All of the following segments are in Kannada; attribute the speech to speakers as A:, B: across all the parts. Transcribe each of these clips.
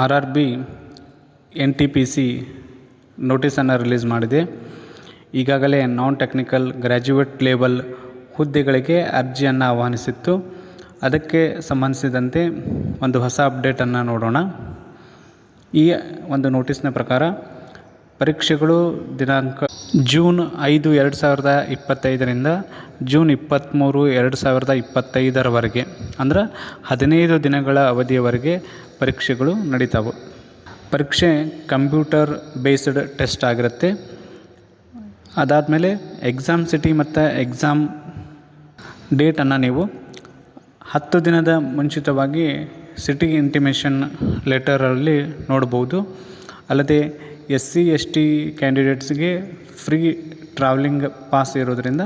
A: R R B N T P C ನೋಟಿಸನ್ನು release ಮಾಡಿದೆ. ಈಗಾಗಲೇ ನಾನ್ ಟೆಕ್ನಿಕಲ್ ಗ್ರ್ಯಾಜುಯೇಟ್ ಲೇಬಲ್ ಹುದ್ದೆಗಳಿಗೆ ಅರ್ಜಿಯನ್ನು ಆಹ್ವಾನಿಸಿತ್ತು. ಅದಕ್ಕೆ ಸಂಬಂಧಿಸಿದಂತೆ ಒಂದು ಹೊಸ ಅಪ್ಡೇಟನ್ನು ನೋಡೋಣ. ಈ ಒಂದು ನೋಟಿಸ್ನ ಪ್ರಕಾರ ಪರೀಕ್ಷೆಗಳು ದಿನಾಂಕ ಜೂನ್ ಐದು ಎರಡು ಸಾವಿರದ ಇಪ್ಪತ್ತೈದರಿಂದ ಜೂನ್ ಇಪ್ಪತ್ತ್ಮೂರು ಎರಡು ಸಾವಿರದ ಇಪ್ಪತ್ತೈದರವರೆಗೆ, ಅಂದ್ರೆ ಹದಿನೈದು ದಿನಗಳ ಅವಧಿಯವರೆಗೆ ಪರೀಕ್ಷೆಗಳು ನಡೀತಾವೆ. ಪರೀಕ್ಷೆ ಕಂಪ್ಯೂಟರ್ ಬೇಸ್ಡ್ ಟೆಸ್ಟ್ ಆಗಿರುತ್ತೆ. ಅದಾದಮೇಲೆ ಎಕ್ಸಾಮ್ ಸಿಟಿ ಮತ್ತು ಎಕ್ಸಾಮ್ ಡೇಟನ್ನು ನೀವು ಹತ್ತು ದಿನದ ಮುಂಚಿತವಾಗಿ ಸಿಟಿ ಇಂಟಿಮೇಷನ್ ಲೆಟರಲ್ಲಿ ನೋಡ್ಬೋದು. ಅಲ್ಲದೆ ಎಸ್ ಸಿ ಎಸ್ ಟಿ ಕ್ಯಾಂಡಿಡೇಟ್ಸ್ಗೆ ಫ್ರೀ ಟ್ರಾವೆಲಿಂಗ್ ಪಾಸ್ ಇರೋದರಿಂದ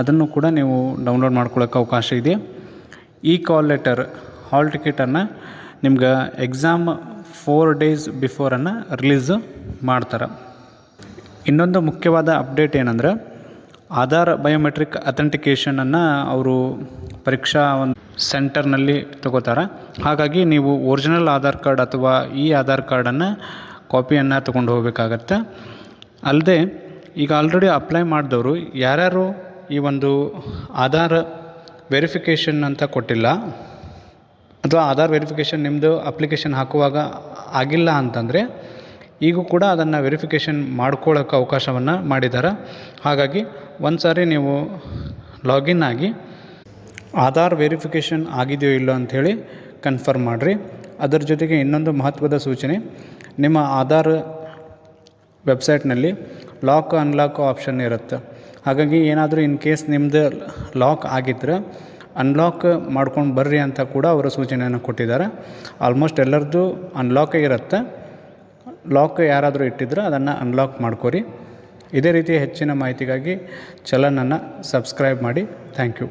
A: ಅದನ್ನು ಕೂಡ ನೀವು ಡೌನ್ಲೋಡ್ ಮಾಡ್ಕೊಳ್ಳೋಕೆ ಅವಕಾಶ ಇದೆ. ಈ ಕಾಲ್ ಲೆಟರ್ ಹಾಲ್ ಟಿಕೆಟನ್ನು ನಿಮ್ಗೆ ಎಕ್ಸಾಮ್ ಫೋರ್ ಡೇಸ್ ಬಿಫೋರನ್ನು ರಿಲೀಸ್ ಮಾಡ್ತಾರೆ. ಇನ್ನೊಂದು ಮುಖ್ಯವಾದ ಅಪ್ಡೇಟ್ ಏನಂದ್ರೆ ಆಧಾರ್ ಬಯೋಮೆಟ್ರಿಕ್ ಅಥೆಂಟಿಕೇಷನನ್ನು ಅವರು ಪರೀಕ್ಷಾ ಒಂದು ಸೆಂಟರ್ನಲ್ಲಿ ತಗೋತಾರೆ. ಹಾಗಾಗಿ ನೀವು ಒರಿಜಿನಲ್ ಆಧಾರ್ ಕಾರ್ಡ್ ಅಥವಾ ಈ ಆಧಾರ್ ಕಾರ್ಡನ್ನು ಕಾಪಿಯನ್ನು ತೊಗೊಂಡು ಹೋಗಬೇಕಾಗತ್ತೆ. ಅಲ್ಲದೆ ಈಗ ಆಲ್ರೆಡಿ ಅಪ್ಲೈ ಮಾಡಿದವರು ಯಾರ್ಯಾರು ಈ ಒಂದು ಆಧಾರ್ ವೆರಿಫಿಕೇಷನ್ ಅಂತ ಕೊಟ್ಟಿಲ್ಲ, ಅಥವಾ ಆಧಾರ್ ವೆರಿಫಿಕೇಷನ್ ನಿಮ್ಮದು ಅಪ್ಲಿಕೇಶನ್ ಹಾಕುವಾಗ ಆಗಿಲ್ಲ ಅಂತಂದರೆ ಈಗೂ ಕೂಡ ಅದನ್ನು ವೆರಿಫಿಕೇಷನ್ ಮಾಡ್ಕೊಳ್ಳೋಕೆ ಅವಕಾಶವನ್ನು ಮಾಡಿದ್ದಾರೆ ಹಾಗಾಗಿ ಒಂದು ಸಾರಿ ನೀವು ಲಾಗಿನ್ ಆಗಿ ಆಧಾರ್ ವೆರಿಫಿಕೇಷನ್ ಆಗಿದೆಯೋ ಇಲ್ಲೋ ಅಂಥೇಳಿ ಕನ್ಫರ್ಮ್ ಮಾಡಿರಿ. ಅದರ ಜೊತೆಗೆ ಇನ್ನೊಂದು ಮಹತ್ವದ ಸೂಚನೆ ನಿಮ್ಮ ಆಧಾರ್ ವೆಬ್ಸೈಟ್ನಲ್ಲಿ ಲಾಕ್ ಅನ್ಲಾಕ್ ಆಪ್ಷನ್ ಇರುತ್ತೆ. ಹಾಗಾಗಿ ಏನಾದರೂ ಇನ್ ಕೇಸ್ ನಿಮ್ಮದು ಲಾಕ್ ಆಗಿದ್ದರೆ ಅನ್ಲಾಕ್ ಮಾಡ್ಕೊಂಡು ಬರ್ರಿ ಅಂತ ಕೂಡ ಅವರು ಸೂಚನೆಯನ್ನು ಕೊಟ್ಟಿದ್ದಾರೆ. ಆಲ್ಮೋಸ್ಟ್ ಎಲ್ಲರದ್ದು ಅನ್ಲಾಕ್ ಇರುತ್ತೆ. ಲಾಕ್ ಯಾರಾದರೂ ಇಟ್ಟಿದ್ರೆ ಅದನ್ನು ಅನ್ಲಾಕ್ ಮಾಡ್ಕೊರಿ. ಇದೇ ರೀತಿ ಹೆಚ್ಚಿನ ಮಾಹಿತಿಗಾಗಿ ಚಲನನ್ನು ಸಬ್ಸ್ಕ್ರೈಬ್ ಮಾಡಿ. Thank you.